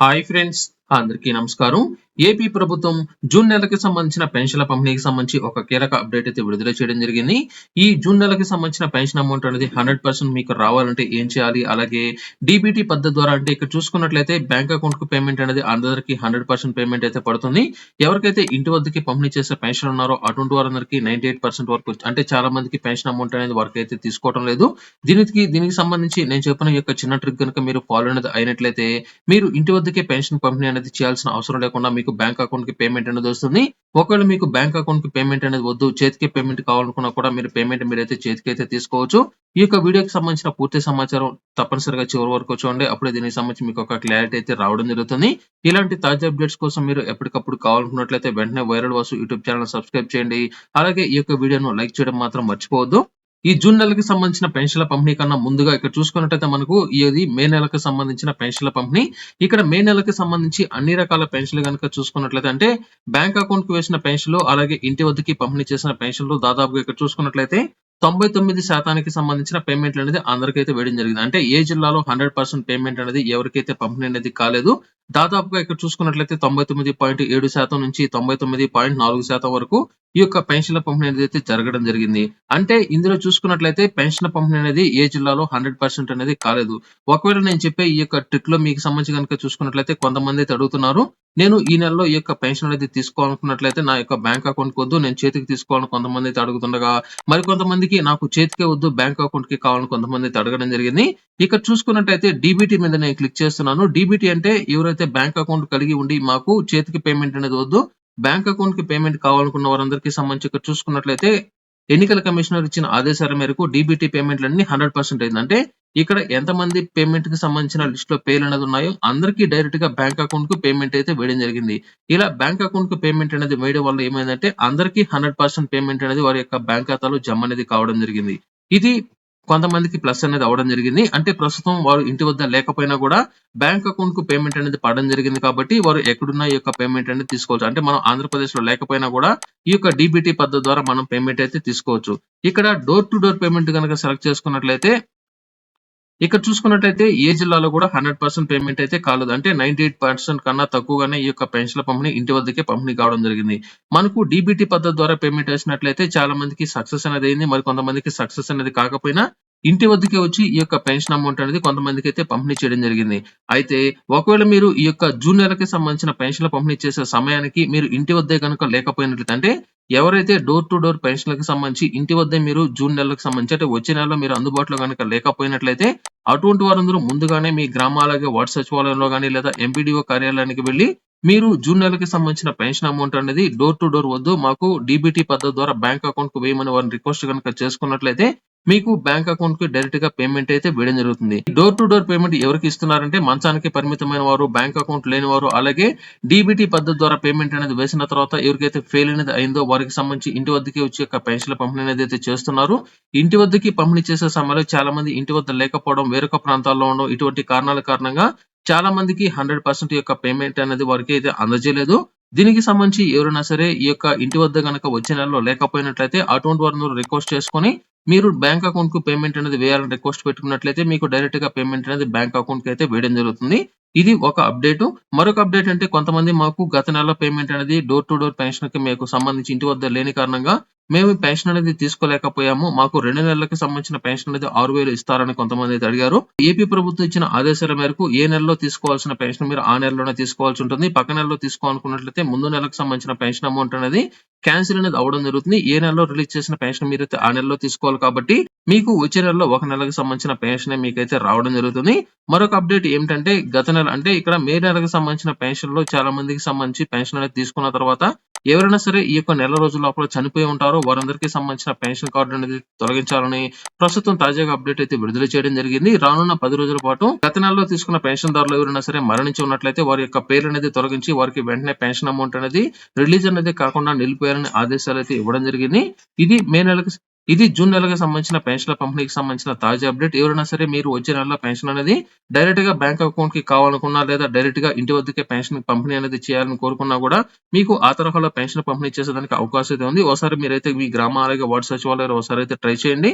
Hi friends, అందరికీ నమస్కారం. AP ప్రభుత్వం జూన్ నెలకి సంబంధించిన పెన్షన్ల పంపిణీకి సంబంధించి ఒక కీలక అప్డేట్ అయితే విడుదల చేయడం జరిగింది. ఈ జూన్ నెలకి సంబంధించిన పెన్షన్ అమౌంట్ అనేది హండ్రెడ్ పర్సెంట్ మీకు రావాలంటే ఏం చేయాలి? అలాగే డీబీటీ పద్ధతి ద్వారా అంటే ఇక్కడ చూసుకున్నట్లయితే బ్యాంక్ అకౌంట్కు పేమెంట్ అనేది అందరికీ హండ్రెడ్ పర్సెంట్ పేమెంట్ అయితే పడుతుంది. ఎవరికైతే ఇంటి వద్దకి పంపిణీ చేసే పెన్షన్ ఉన్నారో అటువంటి వారందరికీ నైన్టీ ఎయిట్ పర్సెంట్ వరకు అంటే చాలా మందికి పెన్షన్ అమౌంట్ అనేది వరకు అయితే తీసుకోవడం లేదు. దీనికి దీనికి సంబంధించి నేను చెప్పిన యొక్క చిన్న ట్రిక్ కనుక మీరు ఫాలో అనేది అయినట్లయితే మీరు ఇంటి వద్దకే పెన్షన్ పంపిణీ అనేది చేయాల్సిన అవసరం లేకుండా మీకు బ్యాంక్ అకౌంట్కి పేమెంట్ అనేది వస్తుంది. ఒకవేళ మీకు బ్యాంక్ అకౌంట్కి పేమెంట్ అనేది వద్దు చేతికి పేమెంట్ కావాలనుకున్నా కూడా మీరు పేమెంట్ మీరైతే చేతికి అయితే తీసుకోవచ్చు. ఈ యొక్క వీడియోకి సంబంధించిన పూర్తి సమాచారం తప్పనిసరిగా చివరి వరకు చూడండి. అప్పుడే దీనికి సంబంధించి మీకు ఒక క్లారిటీ అయితే రావడం జరుగుతుంది. ఇలాంటి తాజా అప్డేట్స్ కోసం మీరు ఎప్పటికప్పుడు కావాలనుకున్నట్లయితే వెంటనే viral Vasu YouTube channel subscribe చేయండి. అలాగే ఈ యొక్క వీడియోను లైక్ చేయడం మాత్రం మర్చిపోవద్దు. ఈ జూన్ నెలకి సంబంధించిన పెన్షన్ల పంపిణీ కన్నా ముందుగా ఇక్కడ చూసుకున్నట్టయితే మనకు ఇది మే నెలకు సంబంధించిన పెన్షన్ల పంపిణీ. ఇక్కడ మే నెలకి సంబంధించి అన్ని రకాల పెన్షన్లు కనుక చూసుకున్నట్లయితే అంటే బ్యాంక్ అకౌంట్కు వేసిన పెన్షన్లు అలాగే ఇంటి వద్దకి పంపిణీ చేసిన పెన్షన్లు దాదాపుగా ఇక్కడ చూసుకున్నట్లయితే తొంభై తొమ్మిది శాతానికి సంబంధించిన పేమెంట్లు అనేది అందరికైతే వేయడం జరిగింది. అంటే ఏ జిల్లాలో హండ్రెడ్ పర్సెంట్ పేమెంట్ అనేది ఎవరికైతే పంపిణీ అనేది కాలేదు దాదాపుగా ఇక్కడ చూసుకున్నట్లయితే తొంభై తొమ్మిది పాయింట్ ఏడు శాతం నుంచి తొంభై తొమ్మిది పాయింట్ నాలుగు శాతం వరకు ఈ యొక్క పెన్షన్ల పంపిణీ అనేది అయితే జరగడం జరిగింది. అంటే ఇందులో చూసుకున్నట్లయితే పెన్షన్ పంపిణీ అనేది ఏ జిల్లాలో హండ్రెడ్ పర్సెంట్ అనేది కాలేదు. ఒకవేళ నేను చెప్పే ఈ యొక్క ట్రిక్లో మీకు సంబంధించి కనుక చూసుకున్నట్లయితే కొంతమంది అయితే అడుగుతున్నారు నేను ఈ నెలలో ఈ యొక్క పెన్షన్ అనేది తీసుకోవాలనుకున్నట్లయితే నా యొక్క బ్యాంక్ అకౌంట్ వద్దు నేను చేతికి తీసుకోవాలని కొంతమంది అయితే అడుగుతుండగా మరి కొంతమందికి నాకు చేతికే వద్దు బ్యాంక్ అకౌంట్కి కావాలని కొంతమంది అయితే అడగడం జరిగింది. ఇక్కడ చూసుకున్నట్టయితే డీబీటీ మీద నేను క్లిక్ చేస్తున్నాను. డీబీటీ అంటే ఎవరైతే బ్యాంక్ అకౌంట్ కలిగి ఉండి మాకు చేతికి పేమెంట్ అనేది వద్దు బ్యాంక్ అకౌంట్కి పేమెంట్ కావాలనుకున్న వారందరికీ సంబంధించి ఇక్కడ చూసుకున్నట్లయితే ఎన్నికల కమిషనర్ ఇచ్చిన ఆదేశాల మేరకు డీబీటీ పేమెంట్లన్నీ హండ్రెడ్ పర్సెంట్ అయింది. అంటే ఇక్కడ ఎంతమంది పేమెంట్కి సంబంధించిన లిస్ట్లో పేర్లు అనేది ఉన్నాయో అందరికీ డైరెక్ట్గా బ్యాంక్ అకౌంట్కు పేమెంట్ అయితే వేయడం జరిగింది. ఇలా బ్యాంక్ అకౌంట్కు పేమెంట్ అనేది వేయడం వల్ల ఏమైందంటే అందరికీ హండ్రెడ్ పర్సెంట్ పేమెంట్ అనేది వారి యొక్క బ్యాంక్ ఖాతాలో జమ అనేది కావడం జరిగింది. ఇది కొంతమందికి ప్లస్ అనేది అవడం జరిగింది. అంటే ప్రస్తుతం వారు ఇంటి వద్ద లేకపోయినా కూడా బ్యాంక్ అకౌంట్కు పేమెంట్ అనేది పడడం జరిగింది కాబట్టి వారు ఎక్కడున్న ఈ యొక్క పేమెంట్ అనేది తీసుకోవచ్చు. అంటే మనం ఆంధ్రప్రదేశ్లో లేకపోయినా కూడా ఈ యొక్క డిబిటీ పద్ధతి ద్వారా మనం పేమెంట్ అయితే తీసుకోవచ్చు. ఇక్కడ డోర్ టు డోర్ పేమెంట్ కనుక సెలెక్ట్ చేసుకున్నట్లయితే ఇక్కడ చూసుకున్నట్లయితే ఏ జిల్లాలో కూడా హండ్రెడ్ పర్సెంట్ పేమెంట్ అయితే కాలేదు. అంటే నైన్టీ ఎయిట్ పర్సెంట్ కన్నా తక్కువగానే ఈ యొక్క పెన్షన్ల పంపిణీ ఇంటి వద్దకే పంపిణీ కావడం జరిగింది. మనకు డీబీటీ పద్ధతి ద్వారా పేమెంట్ వేసినట్లయితే చాలా మందికి సక్సెస్ అనేది అయింది. మరి కొంతమందికి సక్సెస్ అనేది కాకపోయినా ఇంటి వద్దకే వచ్చి ఈ యొక్క పెన్షన్ అమౌంట్ అనేది కొంతమందికి అయితే పంపిణీ చేయడం జరిగింది. అయితే ఒకవేళ మీరు ఈ యొక్క జూన్ నెలకి సంబంధించిన పెన్షన్ పంపిణీ చేసే సమయానికి మీరు ఇంటి వద్దే కనుక లేకపోయినట్లయితే ఎవరైతే డోర్ టు డోర్ పెన్షన్లకు సంబంధించి ఇంటి వద్దే మీరు జూన్ నెలకు సంబంధించి అంటే వచ్చే నెలలో మీరు అందుబాటులో కనుక లేకపోయినట్లయితే అటువంటి వారందరూ ముందుగానే మీ గ్రామాలగే వార్డు సచివాలయంలో కానీ లేదా ఎంపీడీఓ కార్యాలయానికి వెళ్ళి మీరు జూన్ నెలకి సంబంధించిన పెన్షన్ అమౌంట్ అనేది డోర్ టు డోర్ వద్దు మాకు డీబీటీ పద్ధతి ద్వారా బ్యాంక్ అకౌంట్కు వేయమని వారిని రిక్వెస్ట్ కనుక చేసుకున్నట్లయితే మీకు బ్యాంక్ అకౌంట్కి డైరెక్ట్గా పేమెంట్ అయితే వేయడం జరుగుతుంది. డోర్ టు డోర్ పేమెంట్ ఎవరికి ఇస్తున్నారంటే మంచానికి పరిమితమైన వారు బ్యాంక్ అకౌంట్ లేని వారు అలాగే డీబీటీ పద్ధతి ద్వారా పేమెంట్ అనేది వేసిన తర్వాత ఎవరికైతే ఫెయిల్ అనేది అయిందో వారికి సంబంధించి ఇంటి వద్దకి వచ్చి యొక్క పెన్షన్ల పంపిణీ అనేది అయితే చేస్తున్నారు. ఇంటి వద్దకి పంపిణీ చేసే సమయంలో చాలా మంది ఇంటి వద్ద లేకపోవడం వేరొక ప్రాంతాల్లో ఉండడం ఇటువంటి కారణాల కారణంగా చాలా మందికి హండ్రెడ్ పర్సెంట్ యొక్క పేమెంట్ అనేది వారికి అయితే అందజేయలేదు. దీనికి సంబంధించి ఎవరైనా సరే ఈ యొక్క ఇంటి వద్ద గనక వచ్చే నెలలో లేకపోయినట్లయితే అటువంటి వారిని రిక్వెస్ట్ చేసుకొని మీరు బ్యాంక్ అకౌంట్కు పేమెంట్ అనేది వేయాలని రిక్వెస్ట్ పెట్టుకున్నట్లయితే మీకు డైరెక్ట్గా పేమెంట్ అనేది బ్యాంక్ అకౌంట్కి అయితే వేయడం జరుగుతుంది. ఇది ఒక అప్డేట్. మరొక అప్డేట్ అంటే కొంతమంది మాకు గత నెల పేమెంట్ అనేది డోర్ టు డోర్ పెన్షన్కి మీకు సంబంధించి ఇంటి వద్ద లేని కారణంగా మేము పెన్షన్ అనేది తీసుకోలేకపోయాము. మాకు రెండు నెలలకు సంబంధించిన పెన్షన్ అనేది ఆరు వేలు ఇస్తారని కొంతమంది అయితే అడిగారు. ఏపీ ప్రభుత్వం ఇచ్చిన ఆదేశాల మేరకు ఏ నెలలో తీసుకోవాల్సిన పెన్షన్ మీరు ఆ నెలలోనే తీసుకోవాల్సి ఉంటుంది. పక్క నెలలో తీసుకోవాలనుకున్నట్లయితే ముందు నెలకు సంబంధించిన పెన్షన్ అమౌంట్ అనేది క్యాన్సిల్ అనేది అవడం జరుగుతుంది. ఏ నెలలో రిలీజ్ చేసిన పెన్షన్ మీరు ఆ నెలలో తీసుకోవాలి కాబట్టి మీకు వచ్చే నెలలో ఒక నెలకు సంబంధించిన పెన్షన్ మీకైతే రావడం జరుగుతుంది. మరొక అప్డేట్ ఏమిటంటే గత నెల అంటే ఇక్కడ మే నెలకు సంబంధించిన పెన్షన్లో చాలా మందికి సంబంధించి పెన్షన్ అనేది తీసుకున్న తర్వాత ఎవరైనా సరే ఈ యొక్క నెల రోజుల లోపల చనిపోయి ఉంటారో వారందరికీ సంబంధించిన పెన్షన్ కార్డు అనేది తొలగించాలని ప్రస్తుతం తాజాగా అప్డేట్ అయితే విడుదల చేయడం జరిగింది. రానున్న పది రోజుల పాటు గత నెలలో తీసుకున్న పెన్షన్ దారులు ఎవరైనా సరే మరణించి ఉన్నట్లయితే వారి యొక్క పేరు అనేది తొలగించి వారికి వెంటనే పెన్షన్ అమౌంట్ అనేది రిలీజ్ అనేది కాకుండా నిలిపోయారని ఆదేశాలు అయితే ఇవ్వడం జరిగింది. ఇది మే నెలకు ఇది జూన్ నెలకు సంబంధించిన పెన్షన్ల పంపిణీకి సంబంధించిన తాజా అప్డేట్. ఎవరైనా సరే మీరు వచ్చే నెలలో పెన్షన్ అనేది డైరెక్ట్గా బ్యాంక్ అకౌంట్కి కావాలనుకున్నా లేదా డైరెక్ట్గా ఇంటి వద్దకే పెన్షన్ పంపిణీ అనేది చేయాలని కోరుకున్నా కూడా మీకు ఆ తరహాలో పెన్షన్ పంపిణీ చేసేదానికి అవకాశం అయితే ఉంది. ఒకసారి మీరైతే మీ గ్రామాలకి వార్డు సచివాలయాలు ఒకసారి అయితే ట్రై చేయండి.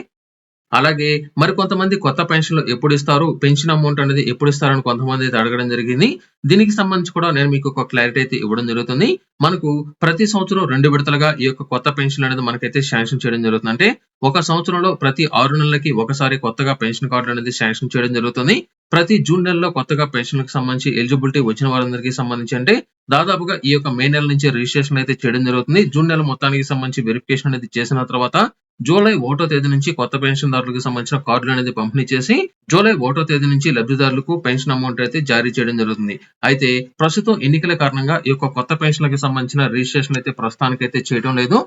అలాగే మరి కొంతమంది కొత్త పెన్షన్లు ఎప్పుడు ఇస్తారు? పెన్షన్ అమౌంట్ అనేది ఎప్పుడు ఇస్తారని కొంతమంది అయితే అడగడం జరిగింది. దీనికి సంబంధించి కూడా నేను మీకు ఒక క్లారిటీ అయితే ఇవ్వడం జరుగుతుంది. మనకు ప్రతి సంవత్సరం రెండు విడతలుగా ఈ యొక్క కొత్త పెన్షన్ అనేది మనకైతే శాంక్షన్ చేయడం జరుగుతుంది. అంటే ఒక సంవత్సరంలో ప్రతి ఆరు నెలలకి ఒకసారి కొత్తగా పెన్షన్ కార్డు అనేది శాంక్షన్ చేయడం జరుగుతుంది. ప్రతి జూన్ నెలలో కొత్తగా పెన్షన్లకు సంబంధించి ఎలిజిబిలిటీ వచ్చిన వారందరికీ సంబంధించి అంటే దాదాపుగా ఈ యొక్క మే నెల నుంచి రిజిస్ట్రేషన్ అయితే చేయడం జరుగుతుంది. జూన్ నెల మొత్తానికి సంబంధించి వెరిఫికేషన్ అనేది చేసిన తర్వాత జూలై ఒకటో తేదీ నుంచి కొత్త పెన్షన్దారులకు సంబంధించిన కార్డులు అనేది పంపిణీ చేసి జూలై ఒకటో తేదీ నుంచి లబ్ధిదారులకు పెన్షన్ అమౌంట్ అయితే జారీ చేయడం జరుగుతుంది. అయితే ప్రస్తుతం ఎన్నికల కారణంగా ఈ యొక్క కొత్త పెన్షన్లకు సంబంధించిన రిజిస్ట్రేషన్ అయితే ప్రస్తుతానికైతే చేయడం లేదు.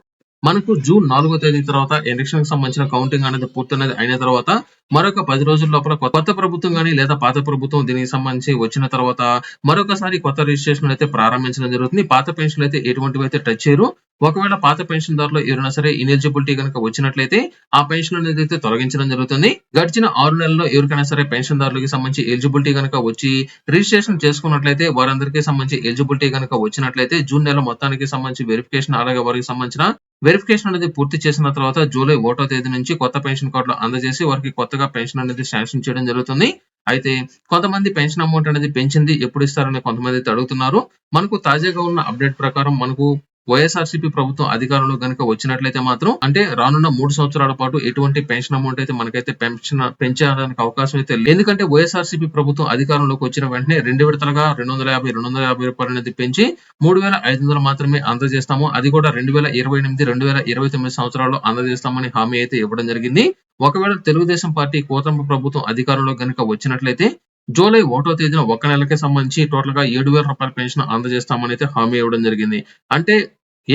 మనకు జూన్ నాలుగో తేదీ తర్వాత ఎలక్షన్కి సంబంధించిన కౌంటింగ్ అనేది పూర్తయినది అయిన తర్వాత మరొక పది రోజుల లోపల కొత్త ప్రభుత్వం కానీ లేదా పాత ప్రభుత్వం దీనికి సంబంధించి వచ్చిన తర్వాత మరొకసారి కొత్త రిజిస్ట్రేషన్ అయితే ప్రారంభించడం జరుగుతుంది. పాత పెన్షన్లు అయితే ఎటువంటివి అయితే టచ్ చేయరు. ఒకవేళ పాత పెన్షన్ దారులు ఎవరైనా సరే ఇనెలిజిబిలిటీ కనుక వచ్చినట్లయితే ఆ పెన్షన్ అనేది అయితే తొలగించడం జరుగుతుంది. గడిచిన ఆరు నెలల్లో ఎవరికైనా సరే పెన్షన్ దారులకి సంబంధించి ఎలిజిబిలిటీ కనుక వచ్చి రిజిస్ట్రేషన్ చేసుకున్నట్లయితే వారందరికీ సంబంధించి ఎలిజిబిలిటీ కనుక వచ్చినట్లయితే జూన్ నెల మొత్తానికి సంబంధించి వెరిఫికేషన్ అలాగే వారికి సంబంధించిన వెరిఫికేషన్ అనేది పూర్తి చేసిన తర్వాత జూలై ఒకటో తేదీ నుంచి కొత్త పెన్షన్ కార్డులు అందజేసి వారికి కొత్తగా పెన్షన్ అనేది శాంక్షన్ చేయడం జరుగుతుంది. అయితే కొంతమంది పెన్షన్ అమౌంట్ అనేది పెంచింది ఎప్పుడు ఇస్తారని కొంతమంది అయితే అడుగుతున్నారు. మనకు తాజాగా ఉన్న అప్డేట్ ప్రకారం మనకు వైఎస్ఆర్సీపీ ప్రభుత్వం అధికారంలో గనుక వచ్చినట్లయితే మాత్రం అంటే రానున్న మూడు సంవత్సరాల పాటు ఎటువంటి పెన్షన్ అమౌంట్ అయితే మనకైతే పెన్షన్ పెంచడానికి అవకాశం అయితే లేదు. ఎందుకంటే వైఎస్ఆర్సీపీ ప్రభుత్వం అధికారంలోకి వచ్చిన వెంటనే రెండు విడతలుగా రెండు వందల యాభై రెండు వందల యాభై రూపాయలు అనేది పెంచి మూడు వేల ఐదు వందలు మాత్రమే అందజేస్తాము. అది కూడా రెండు వేల ఇరవై ఎనిమిది రెండు వేల ఇరవై తొమ్మిది సంవత్సరాల్లో అందజేస్తామని హామీ అయితే ఇవ్వడం జరిగింది. ఒకవేళ తెలుగుదేశం పార్టీ కూటమి ప్రభుత్వం అధికారంలో గనుక వచ్చినట్లయితే జూలై ఒకటో తేదీన ఒక నెలకి సంబంధించి టోటల్గా ఏడు వేల రూపాయల పెన్షన్ అందజేస్తామని అయితే హామీ ఇవ్వడం జరిగింది. అంటే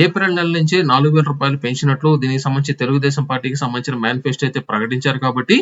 ఏప్రిల్ నెల నుంచి నాలుగు వేల రూపాయలు పెంచినట్లు దీనికి సంబంధించి తెలుగుదేశం పార్టీకి సంబంధించిన మేనిఫెస్టో అయితే ప్రకటించారు కాబట్టి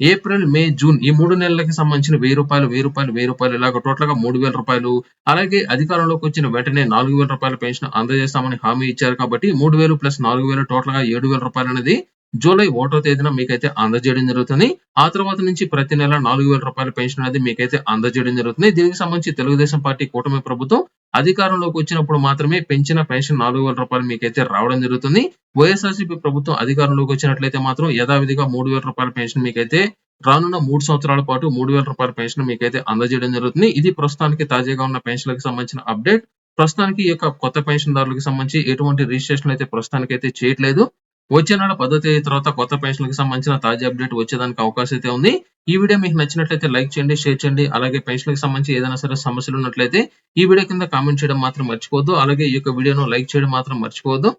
ఏప్రిల్ మే జూన్ ఈ మూడు నెలలకి సంబంధించిన వెయ్యి రూపాయలు వెయ్యి రూపాయలు వెయ్యి రూపాయలు ఇలాగ టోటల్గా మూడు వేల రూపాయలు. అలాగే అధికారంలోకి వచ్చిన వెంటనే నాలుగు వేల రూపాయల పెన్షన్ అందజేస్తామని హామీ ఇచ్చారు కాబట్టి మూడు వేలు ప్లస్ నాలుగు వేలు టోటల్గా ఏడు వేల రూపాయలు అనేది జూలై ఒకటో తేదీన మీకైతే అందజేయడం జరుగుతుంది. ఆ తర్వాత నుంచి ప్రతి నెల నాలుగు వేల రూపాయల పెన్షన్ అనేది మీకైతే అందజేయడం జరుగుతుంది. దీనికి సంబంధించి తెలుగుదేశం పార్టీ కూటమి ప్రభుత్వం అధికారంలోకి వచ్చినప్పుడు మాత్రమే పెంచిన పెన్షన్ నాలుగు వేల రూపాయలు మీకైతే రావడం జరుగుతుంది. వైఎస్ఆర్సీపీ ప్రభుత్వం అధికారంలోకి వచ్చినట్లయితే మాత్రం యథావిధిగా మూడు వేల రూపాయల పెన్షన్ మీకైతే రానున్న మూడు సంవత్సరాల పాటు మూడు వేల రూపాయల పెన్షన్ మీకైతే అందజేయడం జరుగుతుంది. ఇది ప్రస్తుతానికి తాజాగా ఉన్న పెన్షన్లకు సంబంధించిన అప్డేట్. ప్రస్తుతానికి ఈ యొక్క కొత్త పెన్షన్దారులకు సంబంధించి ఎటువంటి రిజిస్ట్రేషన్ అయితే ప్రస్తుతానికి అయితే చేయట్లేదు. వచ్చే నెల పదో తేదీ తర్వాత కొత్త పెన్షన్లకు సంబంధించిన తాజా అప్డేట్ వచ్చేదానికి అవకాశం అయితే ఉంది. ఈ వీడియో మీకు నచ్చినట్లయితే లైక్ చేయండి షేర్ చేయండి. అలాగే పెన్షన్లకు సంబంధించి ఏదైనా సరే సమస్యలు ఉన్నట్లయితే ఈ వీడియో కింద కామెంట్ చేయడం మాత్రం మర్చిపోవద్దు. అలాగే ఈ యొక్క వీడియోను లైక్ చేయడం మాత్రం మర్చిపోవద్దు.